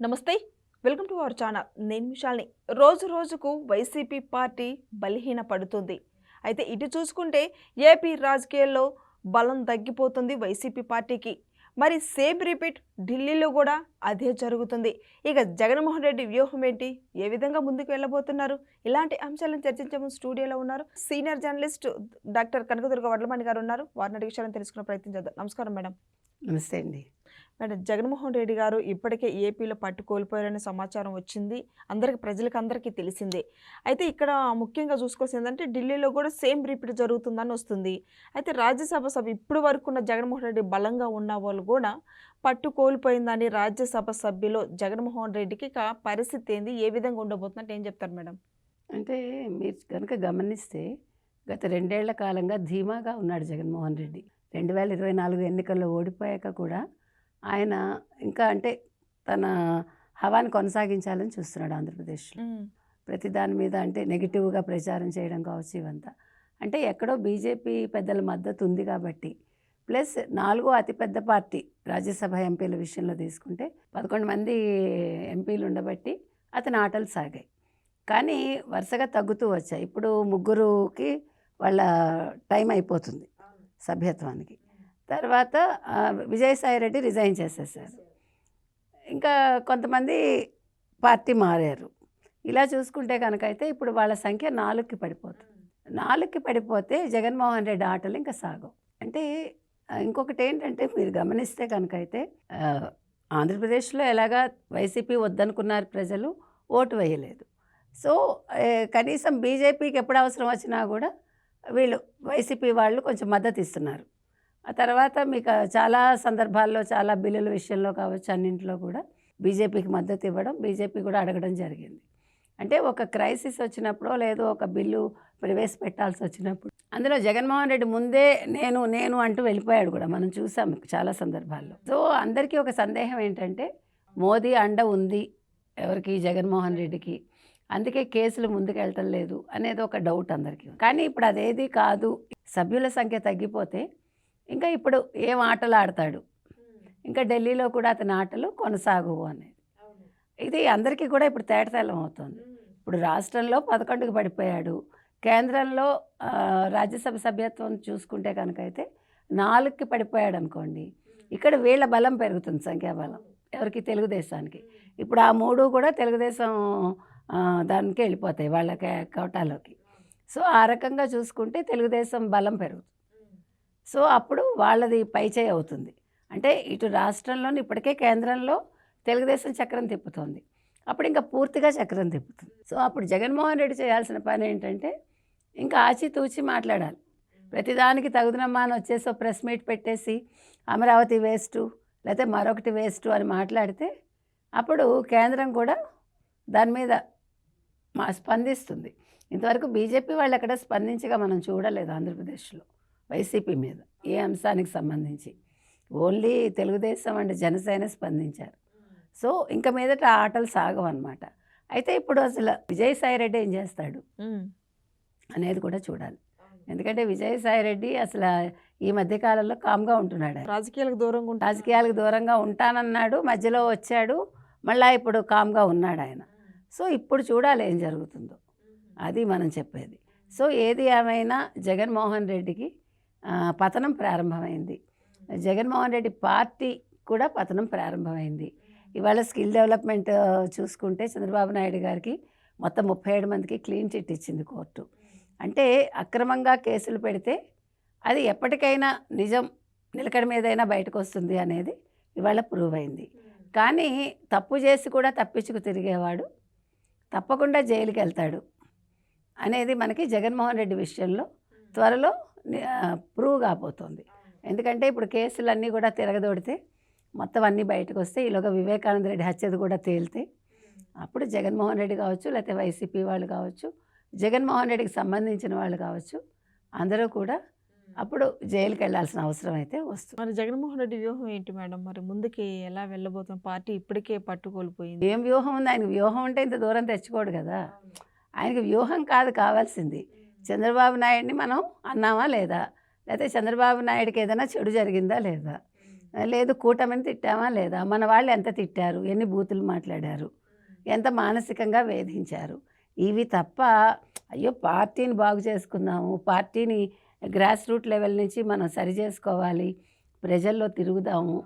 నమస్తే welcome to our channel. నేను విశాల్ని. రోజు రోజుకు వైసీపీ పార్టీ బలహీన పడుతుంది. అయితే ఇటు చూసుకుంటే ఏపీ రాజకీయాల్లో బలం తగ్గిపోతుంది వైసీపీ పార్టీకి. మరి సేమ్ రిపీట్ ఢిల్లీలో కూడా అదే జరుగుతుంది. ఇక జగన్మోహన్ రెడ్డి వ్యూహం ఏంటి? ఏ విధంగా ముందుకు వెళ్ళబోతున్నారు? ఇలాంటి అంశాలను చర్చించే స్టూడియోలో ఉన్నారు senior journalist doctor Kanakadurga Vadlamani గారు ఉన్నారు. వారిని అడిగి విషయాలను తెలుసుకునే ప్రయత్నం చేద్దాం. నమస్కారం మేడం. నమస్తే అండి. మేడం జగన్మోహన్ రెడ్డి గారు ఇప్పటికే ఏపీలో పట్టు కోల్పోయారనే సమాచారం వచ్చింది. అందరికి ప్రజలకు అందరికీ తెలిసిందే. అయితే ఇక్కడ ముఖ్యంగా చూసుకోవాల్సింది ఏంటంటే ఢిల్లీలో కూడా సేమ్ రిపీట్ జరుగుతుందని వస్తుంది. అయితే రాజ్యసభ సభ ఇప్పుడు వరకు ఉన్న జగన్మోహన్ రెడ్డి బలంగా ఉన్న వాళ్ళు కూడా పట్టు కోల్పోయిందని రాజ్యసభ సభ్యులు జగన్మోహన్ రెడ్డికి పరిస్థితి ఏంది? ఏ విధంగా ఉండబోతుందంటే ఏం చెప్తారు మేడం? అంటే మీరు కనుక గమనిస్తే గత రెండేళ్ళ కాలంగా ధీమాగా ఉన్నాడు జగన్మోహన్ రెడ్డి. రెండు వేల ఇరవై నాలుగు ఎన్నికల్లో ఓడిపోయాక కూడా ఆయన ఇంకా అంటే తన హవాని కొనసాగించాలని చూస్తున్నాడు ఆంధ్రప్రదేశ్లో. ప్రతి దాని మీద అంటే నెగిటివ్గా ప్రచారం చేయడం కావచ్చు ఇవంతా. అంటే ఎక్కడో బీజేపీ పెద్దల మద్దతు ఉంది కాబట్టి ప్లస్ నాలుగో అతిపెద్ద పార్టీ రాజ్యసభ ఎంపీల విషయంలో తీసుకుంటే పదకొండు మంది ఎంపీలు ఉండబట్టి అతని ఆటలు సాగాయి. కానీ వరుసగా తగ్గుతూ వచ్చాయి. ఇప్పుడు ముగ్గురుకి వాళ్ళ టైం అయిపోతుంది సభ్యత్వానికి. తర్వాత విజయసాయి రెడ్డి రిజైన్ చేసేసారు. ఇంకా కొంతమంది పార్టీ మారారు. ఇలా చూసుకుంటే కనుక అయితే ఇప్పుడు వాళ్ళ సంఖ్య నాలుగుకి పడిపోతుంది నాలుగుకి పడిపోతే జగన్మోహన్ రెడ్డి ఆటలు ఇంకా సాగవు. అంటే ఇంకొకటి ఏంటంటే మీరు గమనిస్తే కనుక అయితే ఆంధ్రప్రదేశ్లో ఎలాగా వైసీపీ వద్దనుకున్నారు ప్రజలు ఓటు వేయలేదు. సో కనీసం బీజేపీకి ఎప్పుడు అవసరం వచ్చినా కూడా వీళ్ళు వైసీపీ వాళ్ళు కొంచెం మద్దతు ఇస్తున్నారు. ఆ తర్వాత మీకు చాలా సందర్భాల్లో చాలా బిల్లుల విషయంలో కావచ్చు అన్నింటిలో కూడా బీజేపీకి మద్దతు ఇవ్వడం బీజేపీ కూడా అడగడం జరిగింది. అంటే ఒక క్రైసిస్ వచ్చినప్పుడు లేదు ఒక బిల్లు ప్రవేశపెట్టాల్సి వచ్చినప్పుడు అందులో జగన్మోహన్ రెడ్డి ముందే నేను నేను అంటూ వెళ్ళిపోయాడు కూడా. మనం చూసాం చాలా సందర్భాల్లో. సో అందరికీ ఒక సందేహం ఏంటంటే మోదీ అండ ఉంది ఎవరికి? జగన్మోహన్ రెడ్డికి. అందుకే కేసులు ముందుకెళ్ళటం లేదు అనేది ఒక డౌట్ అందరికీ కానీ ఇప్పుడు అదేది కాదు. సభ్యుల సంఖ్య తగ్గిపోతే ఇంకా ఇప్పుడు ఏం ఆటలు ఆడతాడు? ఇంకా ఢిల్లీలో కూడా అతని ఆటలు కొనసాగువు అనేది. ఇది అందరికీ కూడా ఇప్పుడు తేటతెల్లం అవుతుంది ఇప్పుడు రాష్ట్రంలో పదకొండుకి పడిపోయాడు. కేంద్రంలో రాజ్యసభ సభ్యత్వం చూసుకుంటే కనుక అయితే నాలుగుకి పడిపోయాడు అనుకోండి ఇక్కడ వీళ్ళ బలం పెరుగుతుంది సంఖ్యాబలం. ఎవరికి? తెలుగుదేశానికి. ఇప్పుడు ఆ మూడు కూడా తెలుగుదేశం దానికి వెళ్ళిపోతాయి వాళ్ళ కోటాలోకి. సో ఆ రకంగా చూసుకుంటే తెలుగుదేశం బలం పెరుగుతుంది. సో అప్పుడు వాళ్ళది పైచేయి అవుతుంది. అంటే ఇటు రాష్ట్రంలోని ఇప్పటికే కేంద్రంలో తెలుగుదేశం చక్రం తిప్పుతోంది. అప్పుడు ఇంకా పూర్తిగా చక్రం తిప్పుతుంది. సో అప్పుడు జగన్మోహన్ రెడ్డి చేయాల్సిన పని ఏంటంటే ఇంకా ఆచితూచి మాట్లాడాలి. ప్రతిదానికి తగుదనమ్మా అని వచ్చేసి ప్రెస్ మీట్ పెట్టేసి అమరావతి వేస్టు లేకపోతే మరొకటి వేస్టు అని మాట్లాడితే అప్పుడు కేంద్రం కూడా దాని మీద మా స్పందిస్తుంది. ఇంతవరకు బీజేపీ వాళ్ళు ఎక్కడ స్పందించగా మనం చూడలేదు ఆంధ్రప్రదేశ్లో. వైసీపీ మీద ఏ అంశానికి సంబంధించి. ఓన్లీ తెలుగుదేశం అండ్ జనసేన స్పందించారు. సో ఇంకా మీదట ఆటలు సాగవు అనమాట అయితే ఇప్పుడు అసలు విజయసాయి రెడ్డి ఏం చేస్తాడు? అనేది కూడా చూడాలి. ఎందుకంటే విజయసాయి రెడ్డి అసలు ఈ మధ్యకాలంలో కామ్గా ఉంటున్నాడు. రాజకీయాలకు దూరంగా రాజకీయాలకు దూరంగా ఉంటానన్నాడు మధ్యలో వచ్చాడు మళ్ళా ఇప్పుడు కామ్గా ఉన్నాడు ఆయన. సో ఇప్పుడు చూడాలి ఏం జరుగుతుందో. అది మనం చెప్పేది. సో ఏది ఏమైనా జగన్మోహన్ రెడ్డికి పతనం ప్రారంభమైంది. జగన్మోహన్ రెడ్డి పార్టీ కూడా పతనం ప్రారంభమైంది. ఇవాళ స్కిల్ డెవలప్మెంట్ చూసుకుంటే చంద్రబాబు నాయుడు గారికి మొత్తం ముప్పై ఏడు మందికి క్లీన్ చిట్ ఇచ్చింది కోర్టు. అంటే అక్రమంగా కేసులు పెడితే అది ఎప్పటికైనా నిజం నిలకడ మీదైనా బయటకు వస్తుంది అనేది ఇవాళ ప్రూవ్ అయింది కానీ తప్పు చేసి కూడా తప్పించుకు తిరిగేవాడు తప్పకుండా జైలుకి వెళ్తాడు అనేది మనకి జగన్మోహన్ రెడ్డి విషయంలో త్వరలో ప్రూవ్ కాబోతోంది. ఎందుకంటే ఇప్పుడు కేసులన్నీ కూడా తిరగదోడితే మొత్తం అన్నీ బయటకు వస్తే ఈలోగా వివేకానంద రెడ్డి హత్యది కూడా తేలితే అప్పుడు జగన్మోహన్ రెడ్డి కావచ్చు లేకపోతే వైసీపీ వాళ్ళు కావచ్చు జగన్మోహన్ రెడ్డికి సంబంధించిన వాళ్ళు కావచ్చు అందరూ కూడా అప్పుడు జైలుకి వెళ్ళాల్సిన అవసరం అయితే వస్తుంది మరి జగన్మోహన్ రెడ్డి వ్యూహం ఏంటి మేడం? మరి ముందుకి ఎలా వెళ్ళబోతున్న పార్టీ ఇప్పటికే పట్టు కోల్పోయింది ఏం వ్యూహం ఉంది? ఆయనకి వ్యూహం ఉంటే ఇంత దూరం తెచ్చుకోడు కదా. ఆయనకి వ్యూహం కాదు కావాల్సింది. చంద్రబాబు నాయుడిని మనం అన్నామా లేదా? లేకపోతే చంద్రబాబు నాయుడికి ఏదైనా చెడు జరిగిందా లేదా? లేదు కూటమిని తిట్టామా లేదా? మన వాళ్ళు ఎంత తిట్టారు? ఎన్ని బూతులు మాట్లాడారు? ఎంత మానసికంగా వేధించారు? ఇవి తప్ప అయ్యో పార్టీని బాగు చేసుకుందాము పార్టీని గ్రాస్ రూట్ లెవెల్ నుంచి మనం సరి చేసుకోవాలి ప్రజల్లో తిరుగుదాము?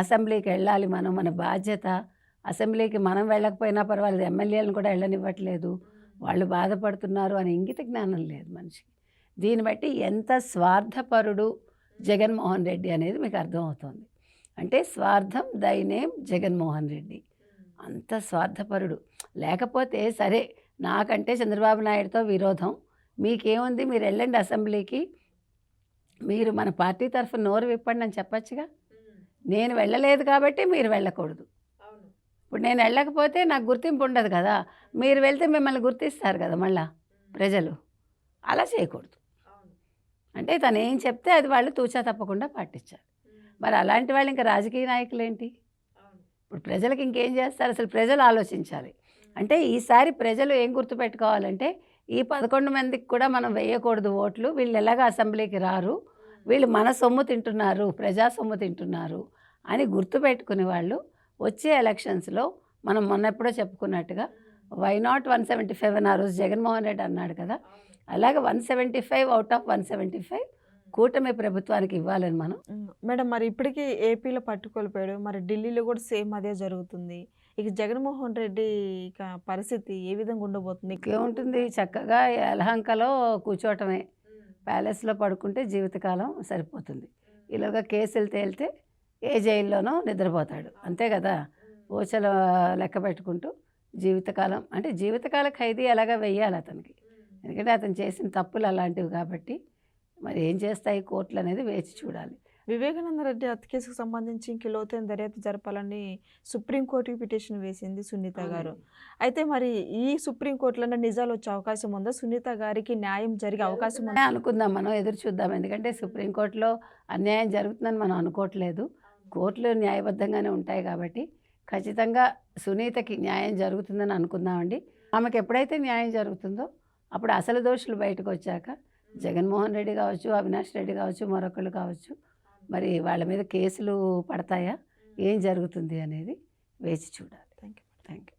అసెంబ్లీకి వెళ్ళాలి మనం మన బాధ్యత అసెంబ్లీకి మనం వెళ్ళకపోయినా పర్వాలేదు ఎమ్మెల్యేలను కూడా వెళ్ళనివ్వట్లేదు. వాళ్ళు బాధపడుతున్నారు అని ఇంగిత జ్ఞానం లేదు మనిషికి. దీన్ని బట్టి ఎంత స్వార్థపరుడు జగన్మోహన్ రెడ్డి అనేది మీకు అర్థమవుతుంది. అంటే స్వార్థం దైనేం జగన్మోహన్ రెడ్డి. అంత స్వార్థపరుడు. లేకపోతే సరే నాకంటే చంద్రబాబు నాయుడుతో విరోధం. మీకేముంది? మీరు వెళ్ళండి అసెంబ్లీకి. మీరు మన పార్టీ తరఫున నోరు విప్పండి అని చెప్పచ్చుగా? నేను వెళ్ళలేదు కాబట్టి మీరు వెళ్ళకూడదు. ఇప్పుడు నేను వెళ్ళకపోతే నాకు గుర్తింపు ఉండదు కదా. మీరు వెళ్తే మిమ్మల్ని గుర్తిస్తారు కదా మళ్ళా ప్రజలు. అలా చేయకూడదు. అంటే తను ఏం చెప్తే అది వాళ్ళు తూచా తప్పకుండా పాటించారు మరి అలాంటి వాళ్ళు ఇంకా రాజకీయ నాయకులు ఏంటి? ఇప్పుడు ప్రజలకు ఇంకేం చేస్తారు? అసలు ప్రజలు ఆలోచించాలి. అంటే ఈసారి ప్రజలు ఏం గుర్తుపెట్టుకోవాలంటే ఈ పదకొండు మందికి కూడా మనం వేయకూడదు ఓట్లు. వీళ్ళు ఎలాగ అసెంబ్లీకి రారు? వీళ్ళు మన సొమ్ము తింటున్నారు ప్రజా సొమ్ము తింటున్నారు అని గుర్తుపెట్టుకునే వాళ్ళు వచ్చే ఎలక్షన్స్లో మనం మొన్న ఎప్పుడో చెప్పుకున్నట్టుగా why not one seventy five అని ఆ రోజు జగన్మోహన్ రెడ్డి అన్నాడు కదా. అలాగే one seventy five out of one seventy five కూటమి ప్రభుత్వానికి ఇవ్వాలని మనం మేడం మరి ఇప్పటికీ ఏపీలో పట్టుకోల్పోయాడు మరి ఢిల్లీలో కూడా సేమ్ అదే జరుగుతుంది. ఇక జగన్మోహన్ రెడ్డి ఇక పరిస్థితి ఏ విధంగా ఉండబోతుంది? ఇంకేముంటుంది చక్కగా యలహంకలో కూర్చోవటమే ప్యాలెస్లో పడుకుంటే జీవితకాలం సరిపోతుంది. ఇలాగా కేసులు తేలితే ఏ జైల్లోనో నిద్రపోతాడు. అంతే కదా? ఊచల లెక్క పెట్టుకుంటూ జీవితకాలం అంటే జీవితకాల ఖైదీ ఎలాగా వెయ్యాలి అతనికి. ఎందుకంటే అతను చేసిన తప్పులు అలాంటివి కాబట్టి మరి ఏం చేస్తాయి? కోర్టులు అనేది వేచి చూడాలి. వివేకానంద రెడ్డి హత్య కేసుకు సంబంధించి ఇంక లోతైన దర్యాప్తు జరపాలని సుప్రీంకోర్టుకి పిటిషన్ వేసింది సునీత గారు. అయితే మరి ఈ సుప్రీంకోర్టులో నిజాలు వచ్చే అవకాశం ఉందా? సునీత గారికి న్యాయం జరిగే అవకాశం ఉందా? అనుకుందాం మనం ఎదురు చూద్దాం. ఎందుకంటే సుప్రీంకోర్టులో అన్యాయం జరుగుతుందని మనం అనుకోవట్లేదు. కోర్టులు న్యాయబద్ధంగానే ఉంటాయి కాబట్టి ఖచ్చితంగా సునీతకి న్యాయం జరుగుతుందని అనుకుందామండి. ఆమెకు ఎప్పుడైతే న్యాయం జరుగుతుందో అప్పుడు అసలు దోషులు బయటకు వచ్చాక జగన్మోహన్ రెడ్డి కావచ్చు అవినాష్ రెడ్డి కావచ్చు మరొకళ్ళు కావచ్చు మరి వాళ్ళ మీద కేసులు పడతాయా? ఏం జరుగుతుంది అనేది వేచి చూడాలి. Thank you thank you